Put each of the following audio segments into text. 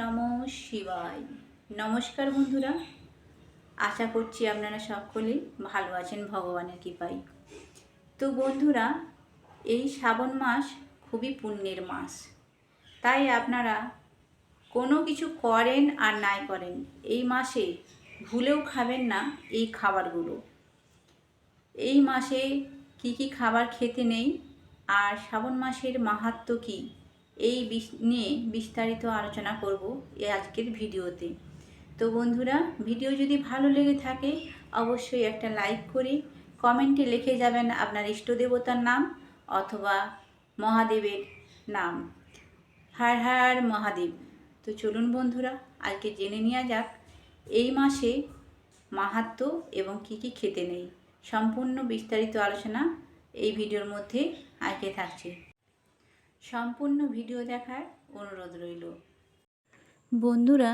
নম শিবায়। নমস্কার বন্ধুরা, আশা করছি আপনারা সকলেই ভালো আছেন ভগবানের কৃপায়। তো বন্ধুরা, এই শ্রাবণ মাস খুবই পুণ্যের মাস। তাই আপনারা কোনো কিছু করেন আর নাই করেন, এই মাসে ভুলেও খাবেন না এই খাবারগুলো। এই মাসে কি কি খাবার খেতে নেই আর শ্রাবণ মাসের মাহাত্ম্য কী? এই নিয়ে বিস্তারিত আলোচনা করব এই আজকের ভিডিওতে। তো বন্ধুরা, ভিডিও যদি ভালো লেগে থাকে, অবশ্যই একটা লাইক করে কমেন্টে লিখে যাবেন আপনার ইষ্ট দেবতার নাম অথবা মহাদেবের নাম। হার হার মহাদেব। তো চলুন বন্ধুরা, আজকে জেনে নেওয়া যাক, এই মাসে মাহাত্ম্য এবং কি কি খেতে নেই। সম্পূর্ণ বিস্তারিত আলোচনা এই ভিডিওর মধ্যে আজকে থাকছে। সম্পূর্ণ ভিডিও দেখার অনুরোধ রইল। বন্ধুরা,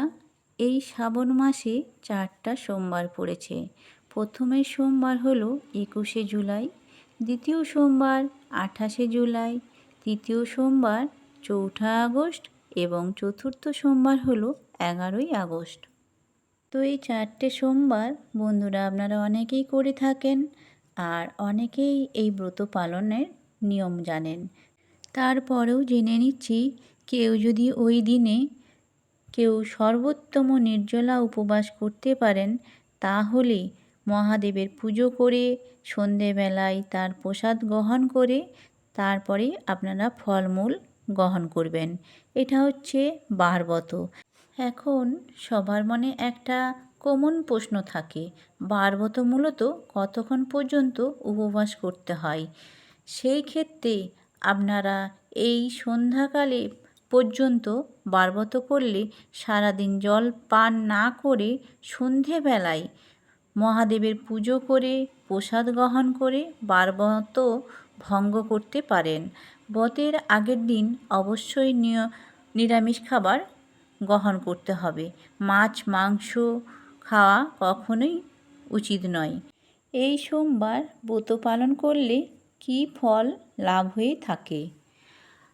এই শ্রাবণ মাসে চারটা সোমবার পড়েছে। প্রথমের সোমবার হলো একুশে জুলাই, দ্বিতীয় সোমবার আঠাশে জুলাই, তৃতীয় সোমবার চৌঠা আগস্ট এবং চতুর্থ সোমবার হলো এগারোই আগস্ট। তো এই চারটে সোমবার বন্ধুরা আপনারা অনেকেই করে থাকেন আর অনেকেই এই ব্রত পালনের নিয়ম জানেন। তারপরেও জেনে নিচ্ছি, কেউ যদি ওই দিনে কেউ সর্বোত্তম নির্জলা উপবাস করতে পারেন, তাহলে মহাদেবের পুজো করে, সন্ধেবেলায় তার প্রসাদ গ্রহণ করে, তারপরে আপনারা ফলমূল গ্রহণ করবেন। এটা হচ্ছে বারবত এখন সবার মনে একটা কমন প্রশ্ন থাকে বারবত মূলত কতক্ষণ পর্যন্ত উপবাস করতে হয়? সেই ক্ষেত্রে আপনারা এই সন্ধ্যাকালে পর্যন্ত বারবত করলে সারাদিন জল পান না করে সন্ধেবেলায় মহাদেবের পুজো করে, প্রসাদ গ্রহণ করে বারবত ভঙ্গ করতে পারেন। বতের আগের দিন অবশ্যই নিরামিষ খাবার গ্রহণ করতে হবে। মাছ, মাংস খাওয়া কখনোই উচিত নয়। এই সোমবার ব্রত পালন করলে কী ফল লাভ হয়ে থাকে।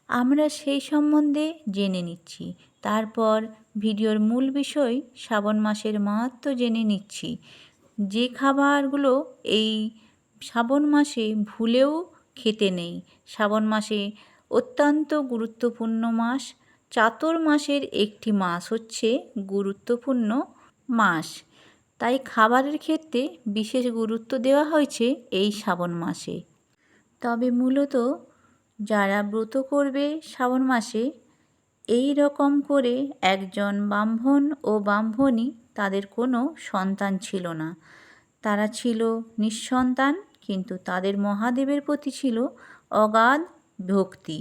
আমরা সেই সম্বন্ধে জেনে নিচ্ছি। তারপর ভিডিওর মূল বিষয়, শ্রাবণ মাসের মাহাত্ম্য জেনে নিচ্ছি। যে খাবারগুলো এই শ্রাবণ মাসে ভুলেও খেতে নেই। শ্রাবণ মাসে অত্যন্ত গুরুত্বপূর্ণ মাস। চাতর মাসের একটি মাস হচ্ছে গুরুত্বপূর্ণ মাস। তাই খাবারের ক্ষেত্রে বিশেষ গুরুত্ব দেওয়া হয়েছে এই শ্রাবণ মাসে। তবে মূলত যারা ব্রত করবে শ্রাবণ মাসে, এই রকম করে একজন ব্রাহ্মণ ও ব্রাহ্মণী তাদের কোনো সন্তান ছিল না। তারা ছিল নিঃসন্তান, কিন্তু তাদের মহাদেবের প্রতি ছিল অগাধ ভক্তি।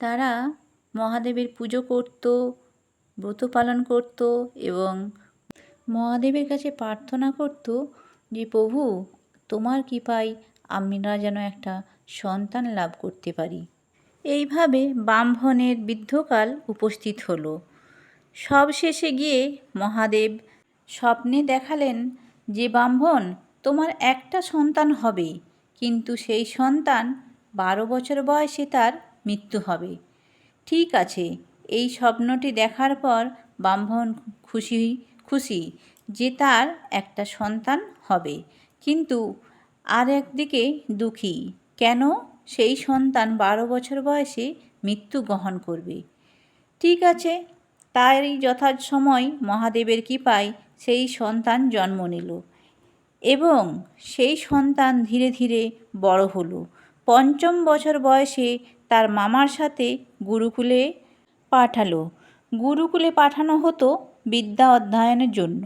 তারা মহাদেবের পুজো করত, ব্রত পালন করত এবং মহাদেবের কাছে প্রার্থনা করত যে, প্রভু, তোমার কৃপায় আমরা যেন একটা সন্তান লাভ করতে পারি। এইভাবে ব্রাহ্মণের বৃদ্ধকাল উপস্থিত হলো। সব শেষে গিয়ে মহাদেব স্বপ্নে দেখালেন যে ব্রাহ্মণ, তোমার একটা সন্তান হবে, কিন্তু সেই সন্তান বারো বছর বয়সে তার মৃত্যু হবে। ঠিক আছে, এই স্বপ্নটি দেখার পর ব্রাহ্মণ খুশি খুশি যে তার একটা সন্তান হবে, কিন্তু আর একদিকে দুঃখী। কেন সেই সন্তান বারো বছর বয়সে মৃত্যু গ্রহণ করবে? ঠিক আছে তারই যথাসময় মহাদেবের কৃপায় সেই সন্তান জন্ম নিল এবং সেই সন্তান ধীরে ধীরে বড় হলো। পঞ্চম বছর বয়সে তার মামার সাথে গুরুকুলে পাঠালো। গুরুকুলে পাঠানো হতো বিদ্যা অধ্যয়নের জন্য।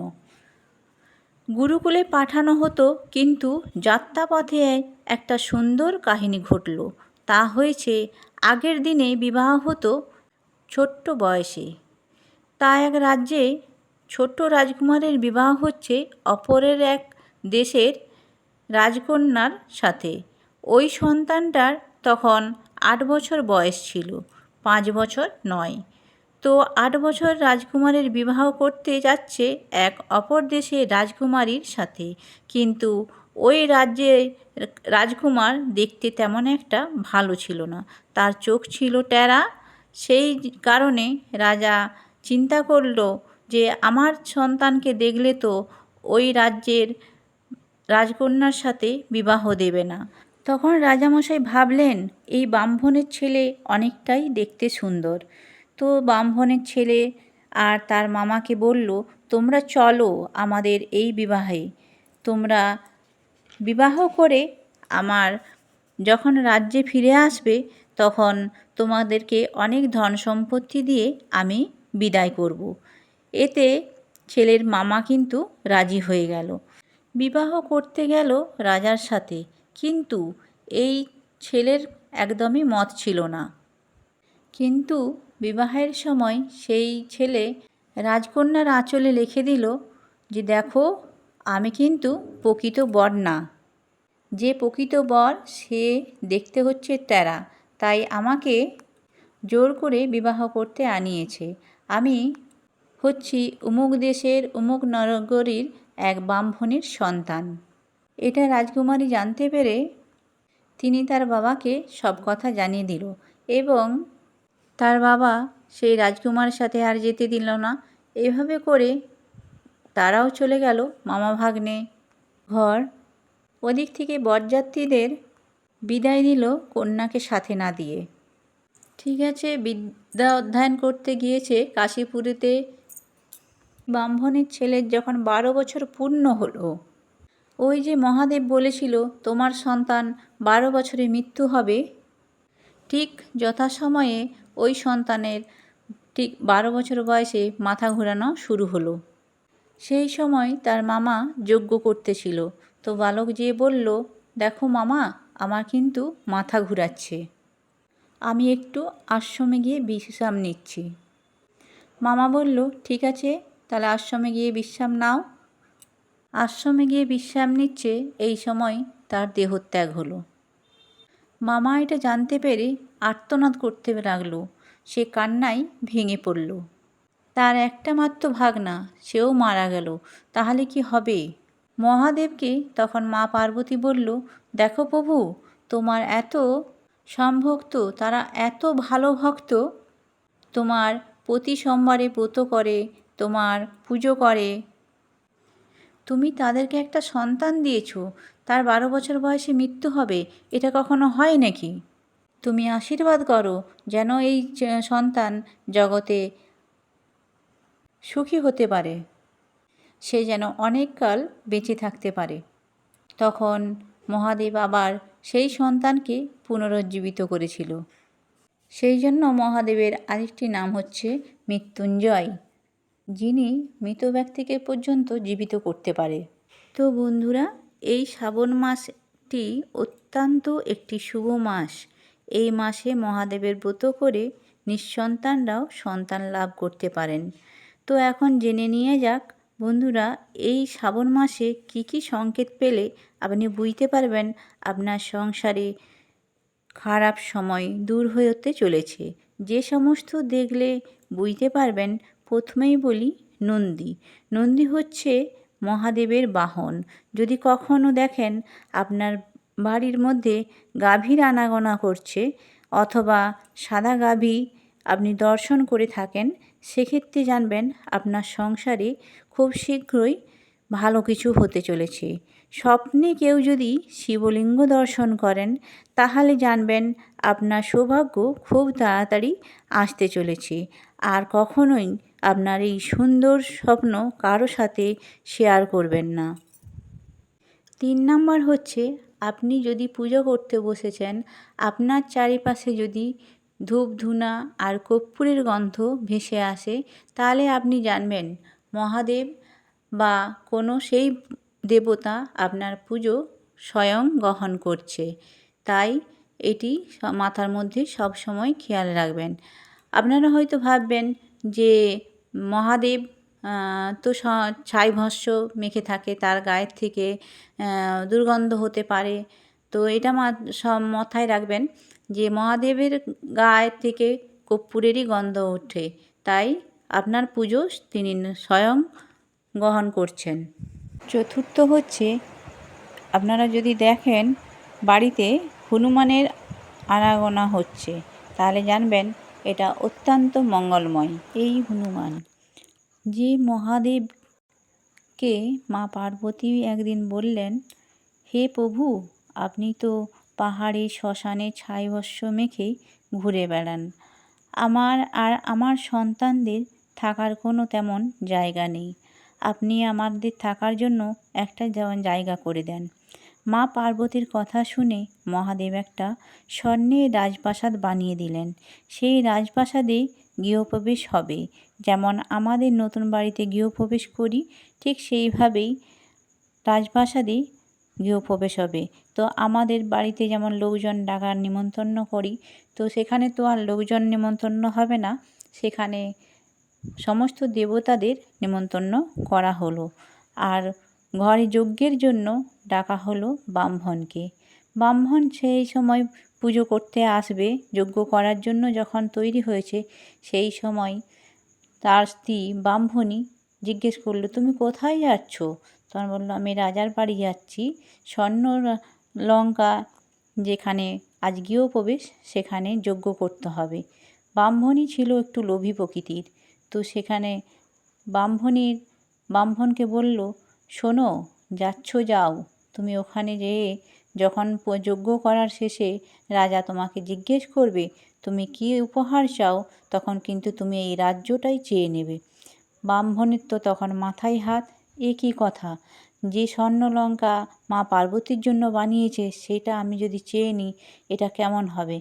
গুরুকুলে পাঠানো হতো, কিন্তু যাত্রাপথে একটা সুন্দর কাহিনী ঘটল। তা হয়েছে, আগের দিনে বিবাহ হতো ছোট্ট বয়সে। তা এক রাজ্যে ছোট্ট রাজকুমারের বিবাহ হচ্ছে অপরের এক দেশের রাজকন্যার সাথে। ওই সন্তানটার তখন আট বছর বয়স ছিল, পাঁচ বছর নয়। তো আট বছর রাজকুমারের বিবাহ করতে যাচ্ছে এক অপর দেশে রাজকুমারীর সাথে। কিন্তু ওই রাজ্যে রাজকুমার দেখতে তেমন একটা ভালো ছিল না। তার চোখ ছিল টেরা সেই কারণে রাজা চিন্তা করল যে, আমার সন্তানকে দেখলে তো ওই রাজ্যের রাজকন্যার সাথে বিবাহ দেবে না। তখন রাজামশাই ভাবলেন, এই ব্রাহ্মণের ছেলে অনেকটাই দেখতে সুন্দর। তো ব্রাহ্মণের ছেলে। আর তার মামাকে বলল, তোমরা চলো আমাদের এই বিবাহে। তোমরা বিবাহ করে আমার যখন রাজ্যে ফিরে আসবে, তখন তোমাদেরকে অনেক ধন সম্পত্তি দিয়ে আমি বিদায় করব। এতে ছেলের মামা কিন্তু রাজি হয়ে গেল। বিবাহ করতে গেল রাজার সাথে। কিন্তু এই ছেলের একদমই মত ছিল না। কিন্তু বিবাহের সময় সেই ছেলে রাজকন্যার আঁচলে লিখে দিল যে, দেখো, আমি কিন্তু প্রকৃত বর না। যে প্রকৃত বর, সে দেখতে হচ্ছে তেরা। তাই আমাকে জোর করে বিবাহ করতে আনিয়েছে। আমি হচ্ছি উমুক দেশের উমুক নগরীর এক ব্রাহ্মণের সন্তান। এটা রাজকুমারী জানতে পেরে তিনি তার বাবাকে সব কথা জানিয়ে দিল এবং তার বাবা সেই রাজকুমারের সাথে আর যেতে দিল না। এভাবে করে তারাও চলে গেল মামা ভাগ্নে ঘর। ওদিক থেকে বরযাত্রীদের বিদায় দিল কন্যাকে সাথে না দিয়ে। ঠিক আছে, বিদ্যা অধ্যয়ন করতে গিয়েছে কাশীপুরেতে। ব্রাহ্মণের ছেলের যখন বারো বছর পূর্ণ হলো, ওই যে মহাদেব বলেছিল, তোমার সন্তান বারো বছরে মৃত্যু হবে। ঠিক যথাসময়ে ওই সন্তানের ঠিক বারো বছর বয়সে মাথা ঘোরানো শুরু হলো। সেই সময় তার মামা যজ্ঞ করতেছিল তো বালক যেয়ে বলল, দেখো মামা, আমার কিন্তু মাথা ঘুরাচ্ছে। আমি একটু আশ্রমে গিয়ে বিশ্রাম নিচ্ছি। মামা বলল, ঠিক আছে, তাহলে আশ্রমে গিয়ে বিশ্রাম নাও। আশ্রমে গিয়ে বিশ্রাম নিচ্ছে, এই সময় তার দেহত্যাগ হলো। মামা এটা জানতে পেরে আর্তনাদ করতে লাগল। সে কান্নায় ভেঙে পড়ল। তার একটা মাত্র ভাগনা, সেও মারা গেল। তাহলে কি হবে? মহাদেবকে তখন মা পার্বতী বলল, দেখো প্রভু, তোমার এত সম্ভক্ত, তারা এত ভালো ভক্ত। তোমার প্রতি সোমবারে ব্রত করে, তোমার পুজো করে। তুমি তাদেরকে একটা সন্তান দিয়েছ। তার বারো বছর বয়সে মৃত্যু হবে, এটা কখনো হয় নাকি? তুমি আশীর্বাদ করো যেন এই সন্তান জগতে সুখী হতে পারে। সে যেন অনেককাল বেঁচে থাকতে পারে। তখন মহাদেব আবার সেই সন্তানকে পুনরুজ্জীবিত করেছিল। সেই জন্য মহাদেবের আরেকটি নাম হচ্ছে মৃত্যুঞ্জয়, যিনি মৃত ব্যক্তিকে পর্যন্ত জীবিত করতে পারে। তো বন্ধুরা এই শ্রাবণ মাসটি অত্যন্ত একটি শুভ মাস। এই মাসে মহাদেবের ব্রত করে নিঃসন্তানরাও সন্তান লাভ করতে পারেন। তো এখন জেনে নিয়ে যাক, বন্ধুরা, এই শ্রাবণ মাসে কি কি সংকেত পেলে আপনি বুঝতে পারবেন আপনার সংসারে খারাপ সময় দূর হতে চলেছে। যে সমস্ত দেখলে বুঝতে পারবেন, প্রথমেই বলি নন্দী। নন্দী হচ্ছে মহাদেবের বাহন। যদি কখনও দেখেন আপনার বাড়ির মধ্যে গাভীর আনাগোনা করছে অথবা সাদা গাভী আপনি দর্শন করে থাকেন, সেক্ষেত্রে জানবেন আপনার সংসারে খুব শীঘ্রই ভালো কিছু হতে চলেছে। স্বপ্নে কেউ যদি শিবলিঙ্গ দর্শন করেন, তাহলে জানবেন আপনার সৌভাগ্য খুব তাড়াতাড়ি আসতে চলেছে। আর কখনোই আপনার এই সুন্দর স্বপ্ন কারও সাথে শেয়ার করবেন না। তিন নাম্বার হচ্ছে, আপনি যদি পুজো করতে বসেছেন, আপনার চারিপাশে যদি ধূপ ধুনা আর কর্পূরের গন্ধ ভেসে আসে, তাহলে আপনি জানবেন, মহাদেব বা কোনো সেই দেবতা আপনার পুজো স্বয়ং গ্রহণ করছে। তাই এটি মাথার মধ্যে সব সময় খেয়াল রাখবেন। আপনারা হয়তো ভাববেন যে মহাদেব তো ছাই ভস্য মেখে থাকে, তার গায়ের থেকে দুর্গন্ধ হতে পারে। তো এটা সব মাথায় রাখবেন যে মহাদেবের গায়ের থেকে কর্পূরেরই গন্ধ ওঠে। তাই আপনার পুজো তিনি স্বয়ং গ্রহণ করছেন। চতুর্থ হচ্ছে, আপনারা যদি দেখেন, বাড়িতে হনুমানের আনাগোনা হচ্ছে, তাহলে জানবেন এটা অত্যন্ত মঙ্গলময়। এই হনুমান, যে মহাদেবকে মা পার্বতী একদিন বললেন, হে প্রভু, আপনি তো পাহাড়ে, শ্মশানে ছাইভস্য মেখে ঘুরে বেড়ান। আমার আর আমার সন্তানদের থাকার কোনো তেমন জায়গা নেই। আপনি আমাদের থাকার জন্য একটা যেমন জায়গা করে দেন। মা পার্বতীর কথা শুনে মহাদেব একটা স্বর্ণের রাজপ্রাসাদ বানিয়ে দিলেন। সেই রাজপ্রাসাদে গৃহপ্রবেশ হবে। যেমন আমাদের নতুন বাড়িতে গৃহপ্রবেশ করি, ঠিক সেইভাবেই রাজপ্রাসাদে গৃহপ্রবেশ হবে। তো আমাদের বাড়িতে যেমন লোকজন ডাকার নিমন্ত্রণ করি, তো সেখানে তো আর লোকজন নিমন্ত্রণ হবে না। সেখানে সমস্ত দেবতাদের নিমন্ত্রণ করা হলো। আর ঘরে যজ্ঞের জন্য ডাকা হলো ব্রাহ্মণকে। ব্রাহ্মণ সেই সময় পুজো করতে আসবে, যজ্ঞ করার জন্য যখন তৈরি হয়েছে, সেই সময় তার স্ত্রী ব্রাহ্মণী জিজ্ঞেস করল, তুমি কোথায় যাচ্ছ? তখন বলল, আমি রাজার বাড়ি যাচ্ছি। স্বর্ণ লঙ্কা যেখানে আজ প্রবেশ, সেখানে যজ্ঞ করতে হবে। ব্রাহ্মণী ছিল একটু লোভী প্রকৃতির। তো সেখানে ব্রাহ্মণীর, ব্রাহ্মণকে বলল শোনো, যাচ্ছ, যাও। তুমি ওখানে যেয়ে যখন যজ্ঞ করার শেষে রাজা তোমাকে জিজ্ঞেস করবে, তুমি কী উপহার চাও? তখন কিন্তু তুমি এই রাজ্যটাই চেয়ে নেবে। ব্রাহ্মণের তো তখন মাথায় হাত এ কী কথা। যে স্বর্ণলঙ্কা মা পার্বতীর জন্য বানিয়েছে, সেটা আমি যদি চেয়ে নিই, এটা কেমন হবে?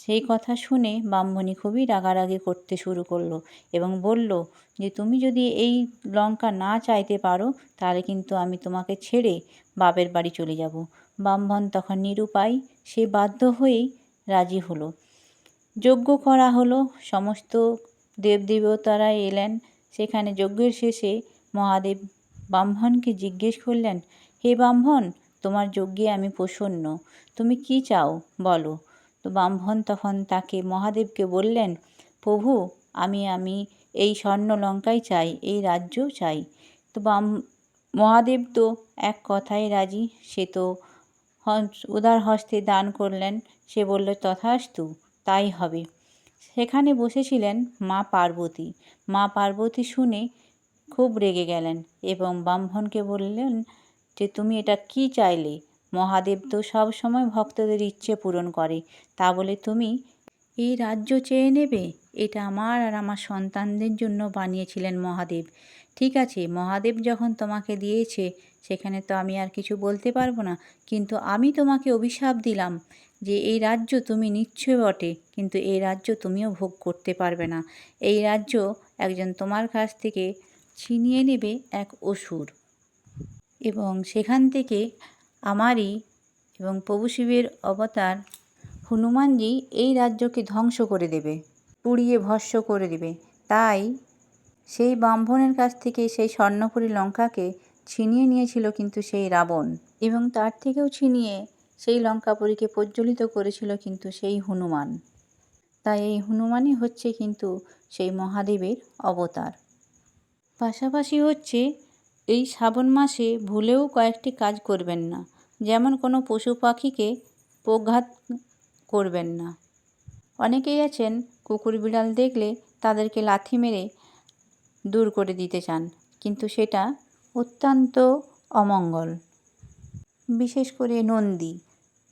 সেই কথা শুনে ব্রাহ্মণী খুবই রাগারাগি করতে শুরু করল এবং বলল যে, তুমি যদি এই লঙ্কা না চাইতে পারো, তাহলে কিন্তু আমি তোমাকে ছেড়ে বাপের বাড়ি চলে যাব। ব্রাহ্মণ তখন নিরুপায় সে বাধ্য হয়েই রাজি হলো। যজ্ঞ করা হলো, সমস্ত দেবদেবতারা এলেন। সেখানে যজ্ঞের শেষে মহাদেব ব্রাহ্মণকে জিজ্ঞেস করলেন, হে ব্রাহ্মণ তোমার যজ্ঞে আমি প্রসন্ন, তুমি কি চাও বলো? তো ব্রাহ্মণ তখন তাকে মহাদেবকে বললেন, প্রভু, আমি আমি এই স্বর্ণ লঙ্কাই চাই, এই রাজ্য চাই। তো বাম মহাদেব তো এক কথায় রাজি, সে তো উদার হস্তে দান করলেন। সে বলল, তথাস্তু, তাই হবে। সেখানে বসেছিলেন মা পার্বতী। মা পার্বতী শুনে খুব রেগে গেলেন এবং ব্রাহ্মণকে বললেন যে, তুমি এটা কি চাইলে? মহাদেব তো সব সময় ভক্তদের ইচ্ছে পূরণ করে। তা বলে তুমি এই রাজ্য চেয়ে নেবে? এটা আমার আর আমার সন্তানদের জন্য বানিয়েছিলেন মহাদেব। ঠিক আছে, মহাদেব যখন তোমাকে দিয়েছে, সেখানে তো আমি আর কিছু বলতে পারব না। কিন্তু আমি তোমাকে অভিশাপ দিলাম যে এই রাজ্য তুমি নিশ্চয় বটে, কিন্তু এই রাজ্য তুমিও ভোগ করতে পারবে না। এই রাজ্য একজন তোমার কাছ থেকে ছিনিয়ে নেবে এক অসুর। এবং সেখান থেকে আমারই এবং প্রভু শিবের অবতার হনুমানজি এই রাজ্যকে ধ্বংস করে দেবে, পুড়িয়ে ভস্য করে দেবে। তাই সেই ব্রাহ্মণের কাছ থেকে সেই স্বর্ণপুরী লঙ্কাকে ছিনিয়ে নিয়েছিল কিন্তু সেই রাবণ এবং তার থেকেও ছিনিয়ে সেই লঙ্কাপুরীকে প্রজ্বলিত করেছিল কিন্তু সেই হনুমান। তাই এই হনুমানই হচ্ছে কিন্তু সেই মহাদেবের অবতার। পাশাপাশি হচ্ছে এই শ্রাবণ মাসে ভুলেও কয়েকটি কাজ করবেন না। যেমন কোনো পশু পাখিকে প্রঘাত করবেন না। অনেকেই আছেন কুকুর বিড়াল দেখলে তাদেরকে লাথি মেরে দূর করে দিতে চান, কিন্তু সেটা অত্যন্ত অমঙ্গল। বিশেষ করে নন্দী,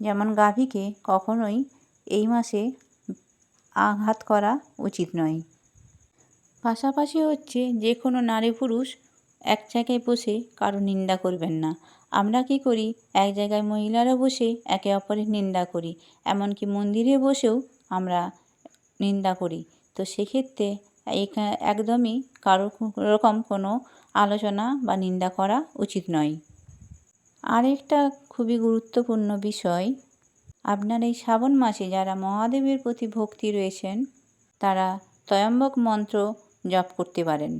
যেমন গাভীকে কখনোই এই মাসে আঘাত করা উচিত নয়। পাশাপাশি হচ্ছে যে কোনো নারী পুরুষ এক জায়গায় বসে কারও নিন্দা করবেন না। আমরা কি করি? এক জায়গায় মহিলারা বসে একে অপরের নিন্দা করি। এমনকি মন্দিরে বসেও আমরা নিন্দা করি। তো সেক্ষেত্রে একদমই কারও রকম কোনো আলোচনা বা নিন্দা করা উচিত নয়। আরেকটা খুবই গুরুত্বপূর্ণ বিষয়, আপনার এই শ্রাবণ মাসে যারা মহাদেবের প্রতি ভক্তি রয়েছেন, তারা তয়ম্বক মন্ত্র জপ করতে পারেন।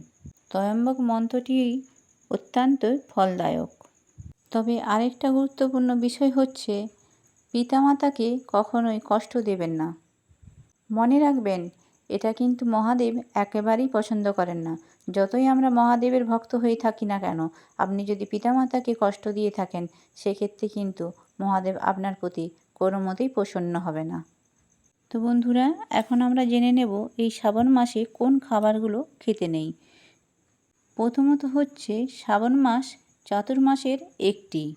তয়ম্বক মন্ত্রটি অত্যন্ত ফলদায়ক। তবে আরেকটা গুরুত্বপূর্ণ বিষয় হচ্ছে, পিতামাতাকে কখনোই কষ্ট দেবেন না। মনে রাখবেন, এটা কিন্তু মহাদেব একেবারেই পছন্দ করেন না। যতই আমরা মহাদেবের ভক্ত হয়ে থাকি না কেন, আপনি যদি পিতামাতাকে কষ্ট দিয়ে থাকেন, সেক্ষেত্রে কিন্তু মহাদেব আপনার প্রতি কোনো মতেই প্রসন্ন হবে না। তো বন্ধুরা, এখন আমরা জেনে নেব এই শ্রাবণ মাসে কোন খাবারগুলো খেতে নেই। প্রথমত হচ্ছে শ্রাবণ মাস চতুর্মাসের একটি।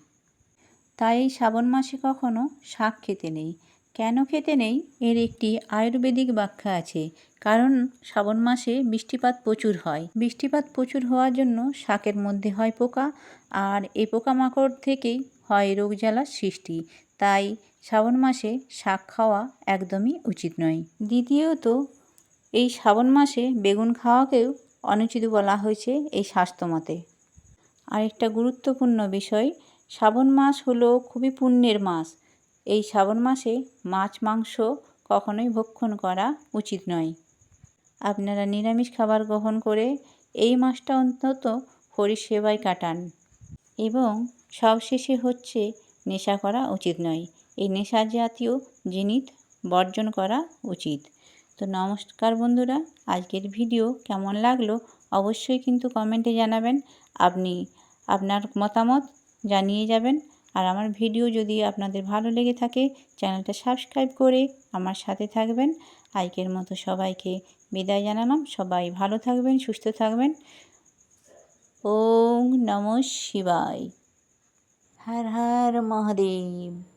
তাই এই শ্রাবণ মাসে কখনো শাক খেতে নেই। কেন খেতে নেই? এর একটি আয়ুর্বেদিক ব্যাখ্যা আছে। কারণ শ্রাবণ মাসে বৃষ্টিপাত প্রচুর হয়। বৃষ্টিপাত প্রচুর হওয়ার জন্য শাকের মধ্যে হয় পোকা, আর এই পোকামাকড় থেকেই হয় রোগ জ্বালার সৃষ্টি। তাই শ্রাবণ মাসে শাক খাওয়া একদমই উচিত নয়। দ্বিতীয়ত, এই শ্রাবণ মাসে বেগুন খাওয়াকেও অনুচিত বলা হয়েছে এই স্বাস্থ্যমতে আরেকটা গুরুত্বপূর্ণ বিষয়, শ্রাবণ মাস হলো খুবই পুণ্যের মাস। এই শ্রাবণ মাসে মাছ, মাংস কখনোই ভক্ষণ করা উচিত নয়। আপনারা নিরামিষ খাবার গ্রহণ করে এই মাসটা অন্তত হরি সেবায় কাটান। এবং সবশেষে হচ্ছে নেশা করা উচিত নয়। এই নেশা জাতীয় জিনিস বর্জন করা উচিত। তো নমস্কার বন্ধুরা, আজকের ভিডিও কেমন লাগল অবশ্যই কিন্তু কমেন্টে জানাবেন। আপনি আপনার মতামত জানিয়ে যাবেন। আর আমার ভিডিও যদি আপনাদের ভালো লেগে থাকে, চ্যানেলটা সাবস্ক্রাইব করে আমার সাথে থাকবেন। আজকের মতো সবাইকে বিদায় জানালাম। সবাই ভালো থাকবেন, সুস্থ থাকবেন। ওম নম শিবায়। হর হর মহাদেব।